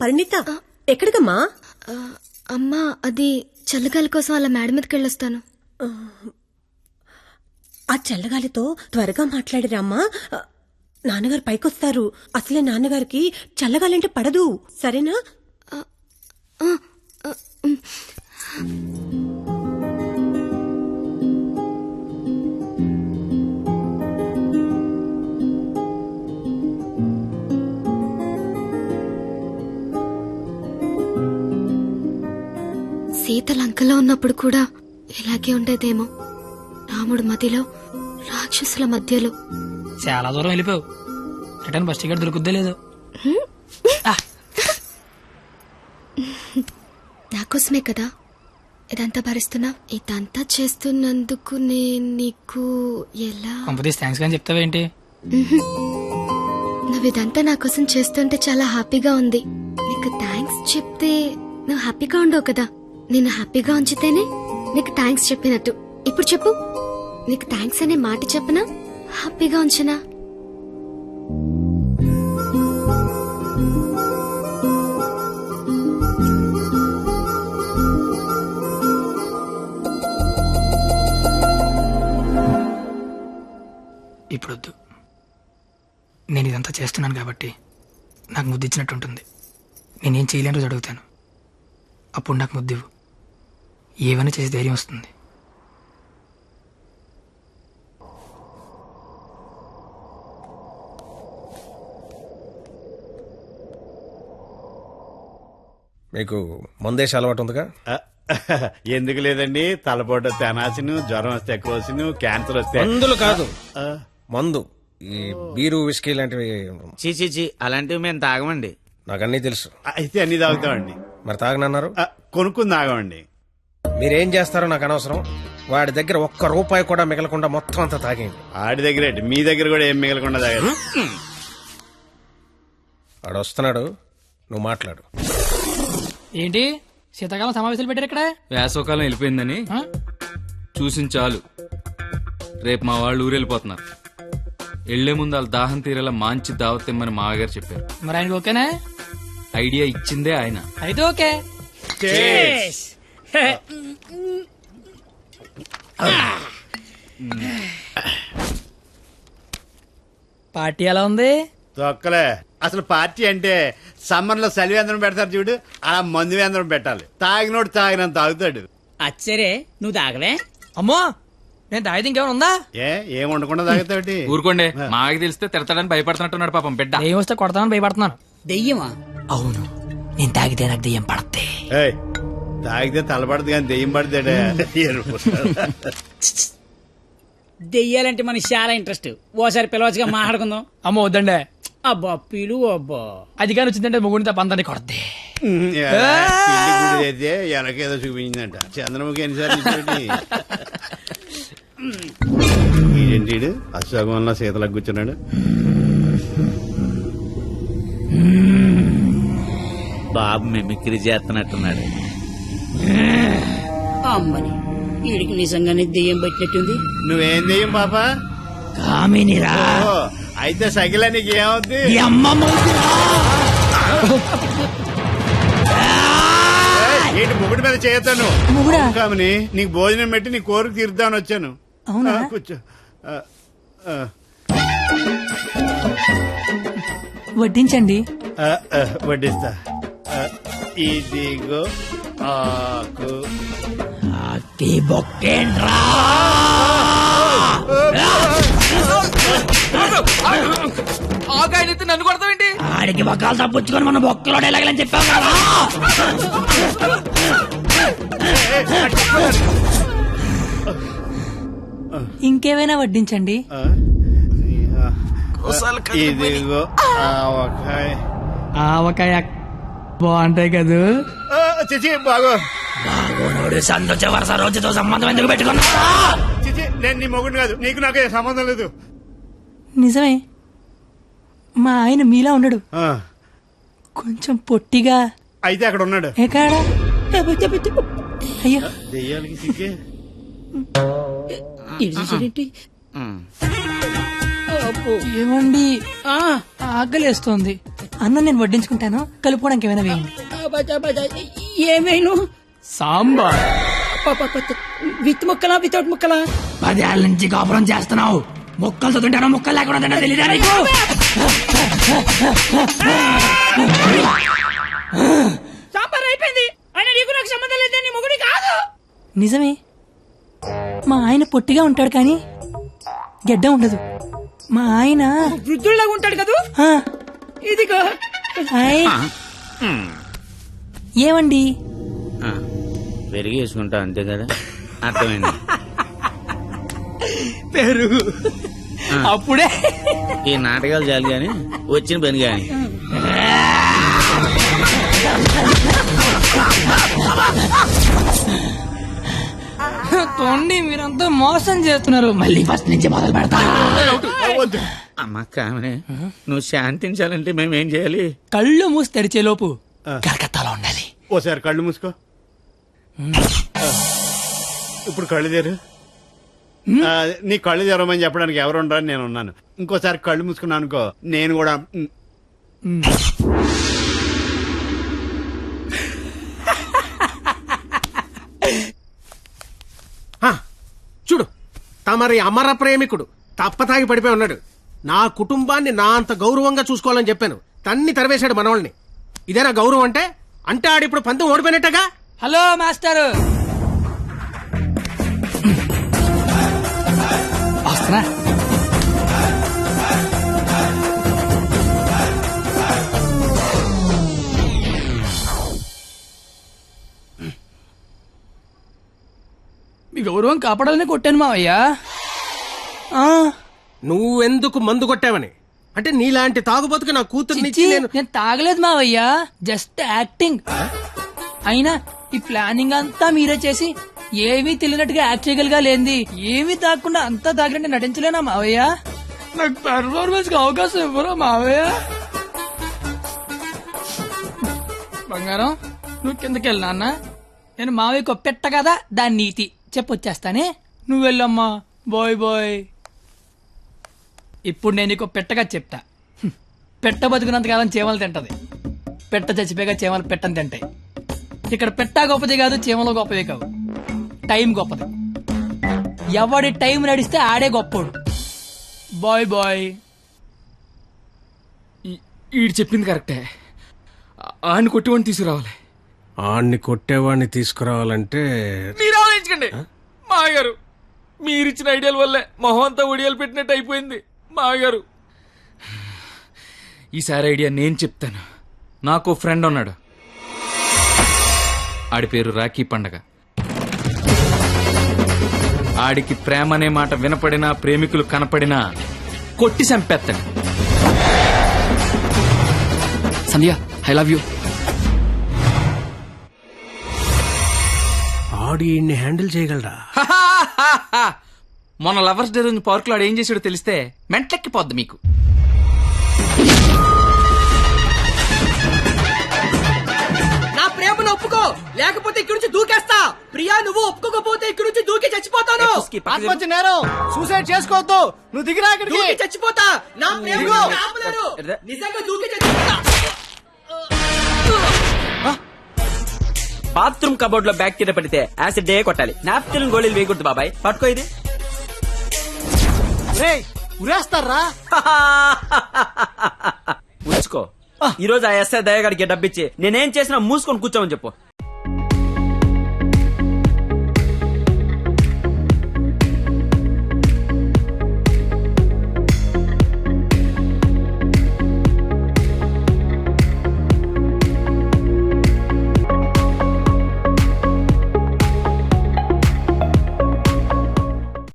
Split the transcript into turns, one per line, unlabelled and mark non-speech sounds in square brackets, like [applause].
పరిణిత ఎక్కడికమ్మా?
అమ్మా అది చల్లగాలి కోసం అలా మేడ మీదకి వెళ్ళొస్తాను
ఆ చల్లగాలితో త్వరగా మాట్లాడిరామ్మా. నాన్నగారు పైకొస్తారు. అసలే నాన్నగారికి చల్లగాలంటే పడదు. సరేనా?
సీత లంకలో ఉన్నప్పుడు కూడా ఇలాగే ఉండేదేమో. రాముడు మదిలో రాక్షసుల మధ్యలో.
చాలా దూరం వెళ్ళిపోయావు. రిటర్న్ బస్ టికెట్ దొరుకుద్దే లేదు.
నాకోసమే కదా ఇదంతా భరిస్తున్నా. ఇదంతా చేస్తున్నందుకు నేను నీకు ఎలా
థ్యాంక్స్ కానీ చెప్తావేంటి
నువ్వు ఇదంతా నా కోసం చేస్తుంటే చాలా హ్యాపీగా ఉంది. నీకు థ్యాంక్స్ చెప్తే నువ్వు హ్యాపీగా ఉండవు కదా. నేను హ్యాపీగా ఉంచితేనే నీకు థ్యాంక్స్ చెప్పినట్టు. ఇప్పుడు చెప్పు. నీకు థ్యాంక్స్ అనే మాట చెప్పనా? హ్యాపీగా ఉంచనా?
ఇప్పుడు వద్దు నేను ఇదంతా చేస్తున్నాను కాబట్టి నాకు ముద్దు ఇచ్చినట్టు ఉంటుంది నేనేం చేయలేని రోజు అడుగుతాను. అప్పుడు నాకు ముద్దు ఇవ్వు. ఏమైనా చేసి ధైర్యం వస్తుంది?
మీకు మందేసి అలవాటు ఉందిగా? [laughs]
ఎందుకు లేదండి? తలపోటు తెనాసిను జ్వరం వస్తే కోసిను క్యాన్సర్ వస్తే
మందులు కాదు. మందు. ఈ బీరు విస్కీ లాంటివి
చీ చీ చీ. అలాంటివి మేము తాగమండి.
నాకు అన్నీ తెలుసు.
అయితే అన్ని తాగుతామండి.
మరి తాగనన్నారు?
కొనుక్కుని తాగమండి.
మీరేం చేస్తారో నాకు అనవసరం. వాడి దగ్గర ఒక్క రూపాయి కూడా మిగలకుండా మొత్తం అంతా తాగేయండి.
ఆడి దగ్గర ఏంటి? మీ దగ్గర కూడా ఏం మిగలకుండా తాగారు
వాడు వస్తున్నాడు. నువ్వు మాట్లాడు.
ఏంటి? శీతాకాలం సమావేశాలు పెట్టారు ఇక్కడ?
వేసవకాలం వెళ్ళిపోయిందని.
ఆ?
చూసిన చాలు. రేపు మా వాళ్ళు ఊరెళ్ళిపోతున్నారు. వెళ్ళే ముందు వాళ్ళ దాహం తీరేలా మంచి దావత్ ఇమ్మని మామగారు చెప్పారు.
మరి ఆయనకి ఓకేనా?
ఐడియా ఇచ్చిందే ఆయన.
అయితే ఓకే. [laughs] పార్టీ ఎలా ఉంది?
తొక్కలే. అసలు పార్టీ అంటే సమ్మర్లో సలివేంద్రం పెడతారు చూడు అలా మందు వేంద్రం పెట్టాలి. తాగినోడు తాగినంత తాగుతాడు.
అచ్చరే నువ్వు తాగలే
అమ్మో నేను తాగితే ఇంకేమైనా ఉందా?
ఏ ఏం ఉండకుండా తాగుతావుటి? [laughs]
ఊరుకోండి మాకు తెలిస్తే తిడతాడని భయపడుతున్నట్టున్నాడు పాపం బిడ్డ.
దెయ్యం వస్తే కొడతామని భయపడుతున్నాను.
దెయ్యమా?
అవును నేను తాగితే నాకు దెయ్యం పడద్ది.
ఏయ్, తాగితే తలపడదు కానీ దెయ్యం పడతాడే.
దెయ్యాలంటే మనకి చాలా ఇంట్రెస్ట్. ఓసారి పిలవచ్చుగా మాట్లాడుకుందాం.
అమ్మో వద్దండి.
అబ్బా పిలు అబ్బా.
అది కానీ వచ్చిందంటే ముగ్గురితో పంతాన్ని కొడద్ది.
అయితే ఎనకేదో చూపించిందంట. చంద్రముఖి ఎన్నిసార్లు ఏంటి ఈడు? అశ్వగంలో శీతలకు కూర్చున్నాడు.
బాబు మిమిక్రీ చేస్తున్నట్టున్నాడు.
అమ్మని వీడికి నిజంగానే దెయ్యం పట్టినట్టుంది.
నువ్వేం దెయ్యం పాప?
కామినిరా.
ఓ, అయితే సగిల నీకు ఏమవుద్ది ఏంటి ముగుడి మీద చేయతాను కామని నీకు భోజనం పెట్టి నీ కోరిక తీర్దామని వచ్చాను. కూర్చో.
వడ్డించండి.
వడ్డిస్తా. ఇదిగో ఆకు.
ఆగాయనైతే నన్ను కొడతావేంటి?
ఆడికి బొక్కలు తప్పించుకొని మన బొక్కలో ఎలాగలని చెప్పాం కదా? ఇంకేమైనా వడ్డించండి.
ఆ, ఇదిగో ఆవకాయ.
ఆవకాయ బాగుంటాయి కదూ?
చిచి బాగో.
సంతోష వరుస రోజుతో సంబంధం ఎందుకు పెట్టుకున్నా
చిచి నేను నీ మొగుడు కాదు నీకు నాకు సంబంధం లేదు.
నిజమే. మా ఆయన మీలా ఉండడు
ఆ,
కొంచెం పొట్టిగా.
అయితే అక్కడ ఉన్నాడు.
ఎక్కడ అయ్యో. ఏమండి? ఆకలేస్తోంది.
అన్నం నేను వడ్డించుకుంటాను కలుపుకోవడానికి ఏమైనా వేయండి.
ఏమైను?
సాంబార్.
విత్ ముక్కలా వితౌట్ ముక్కలా?
పదేళ్ళ నుంచి కాపురం చేస్తున్నావు. మొక్కలు చదువుంటానో మొక్కలు లేకుండా తింటా తెలీదా నీకు?
సాంబార్ అయిపోయింది. అయినా నీకు నాకు సంబంధం లేదే నీ మొగుడి కాదు.
నిజమే. మా ఆయన పొట్టిగా ఉంటాడు కానీ గెడ్డ ఉండదు. మా ఆయన
వృద్ధుల్లాగా ఉంటాడు కదూ?
ఆ,
ఇదిగో.
ఆయ్. ఏమండి?
ఆ, పెరిగి వేసుకుంటా అంతే కదా. అర్థమైంది.
పెరుగు అప్పుడే.
ఈ నాటకాలు చాలు గాని వచ్చిన పని గాని.
తోండి మీరంతా మోసం చేస్తున్నారు. మళ్ళీ ఫస్ట్ నుంచి మొదలు పెడతా.
అమ్మ కామనే నువ్వు శాంతించాలంటే మేమేం చేయాలి?
కళ్ళు మూసి తెరిచే లోపు కలకత్తాలో ఉండాలి.
ఓసారి కళ్ళు మూసుకో. ఇప్పుడు కళ్ళు తెరు. నీ కళ్ళు తెరవమని చెప్పడానికి ఎవరు ఉండరని నేను ఉన్నాను. ఇంకోసారి కళ్ళు మూసుకున్నాను అనుకో నేను కూడా
చూడు తమరి అమర ప్రేమికుడు తప్పతాగి పడిపోయి ఉన్నాడు. నా కుటుంబాన్ని నా అంత గౌరవంగా చూసుకోవాలని చెప్పాను. తన్ని తరివేశాడు మనవాళ్ళని. ఇదేనా గౌరవం అంటే? అంటే ఆడిప్పుడు పంతం ఓడిపోయినట్టగా?
Hello master. వస్తున్నా? మీ గౌరవం కాపాడాలని కొట్టాను మావయ్యా. ఆ,
నువ్వెందుకు మందు కొట్టావని? అంటే నీలాంటి తాగుబోతుకి నా కూతుర్నిచ్చి నేను
నేను తాగలేదు మావయ్యా. Just acting. అయినా ఈ ప్లానింగ్ అంతా మీరే చేసి ఏమీ తెలియనట్టుగా యాక్ట్ చేయగలిగా లేంది ఏమీ తాగకుండా అంతా తాగినట్టు నటించలేనా మావయ్య? నాకు పెర్ఫార్మెన్స్కి అవకాశం ఇవ్వరా మావయ్య? బంగారం నువ్వు కిందకి వెళ్ళు నాన్న. నేను మావయ్యకు పెట్ట కదా దాని నీతి. చెప్పొచ్చేస్తానే. నువ్వు వెళ్ళమ్మా. Bye bye. ఇప్పుడు నేను నీకు పెట్టగా చెప్తా. పెట్ట బతుకున్నంతకాలం చీమలు తింటది. పెట్ట చచ్చిపోయాక చీమలు పెట్టని తింటాయి ఇక్కడ పెట్ట గొప్పది కాదు చీమలు గొప్పది కావు. టైం గొప్పది. ఎవడి టైం నడిస్తే ఆడే గొప్పోడు. Bye bye.
ఈడు చెప్పింది కరెక్టే. ఆయన కొట్టివాడిని తీసుకురావాలి.
ఆడిని కొట్టేవాడిని తీసుకురావాలంటే
మీరు ఆలోచించకండి. మాగారు మీరిచ్చిన ఐడియాల వల్లే మొహం అంతా ఒడియాలు పెట్టినట్టు అయిపోయింది. మాగారు ఈసారి ఐడియా నేను చెప్తాను. నాకు ఫ్రెండ్ ఉన్నాడు. ఆడి పేరు రాఖీ పండగ. ఆడికి ప్రేమ అనే మాట వినపడినా ప్రేమికులు కనపడినా కొట్టి చంపేస్తాడు. Sandhya I love you.
ఆడి ఈయన్ని హ్యాండిల్ చేయగలరా?
మొన్న లవర్స్ డే రోజు పార్క్లో ఆడు ఏం చేసాడో తెలిస్తే మెంట్లెక్కిపోద్ది మీకు.
నా ప్రేమను ఒప్పుకో. లేకపోతే ఇక్కడి నుంచి దూకేస్తా. ప్రియా నువ్వు ఒప్పుకోకపోతే ఇక్కడి నుంచి దూకి చచ్చిపోతాను.
ఆత్మహత్య నేరం. సూసైడ్ చేసుకోవద్దు. నువ్వు దిగిరా ఇక్కడికి.
దూకి చచ్చిపోతా. నా ప్రేమ ఆపలేరు. నిజంగా దూకి చచ్చిపోతా.
బాత్రూమ్ కబోర్డ్లో బ్యాక్టీరియా పడితే యాసిడ్ డే కొట్టాలి. నాప్కిన్ గోళీలు వేయకూడదు బాబాయ్. పట్టుకో ఇది.
రేయ్, ఉరేస్తారా? [laughs]
ఉంచుకో. ఈ రోజు ఆ ఎస్ఐ దయగాడికి డబ్బిచ్చి నేనేం చేసినా మూసుకొని కూర్చోమని చెప్పు.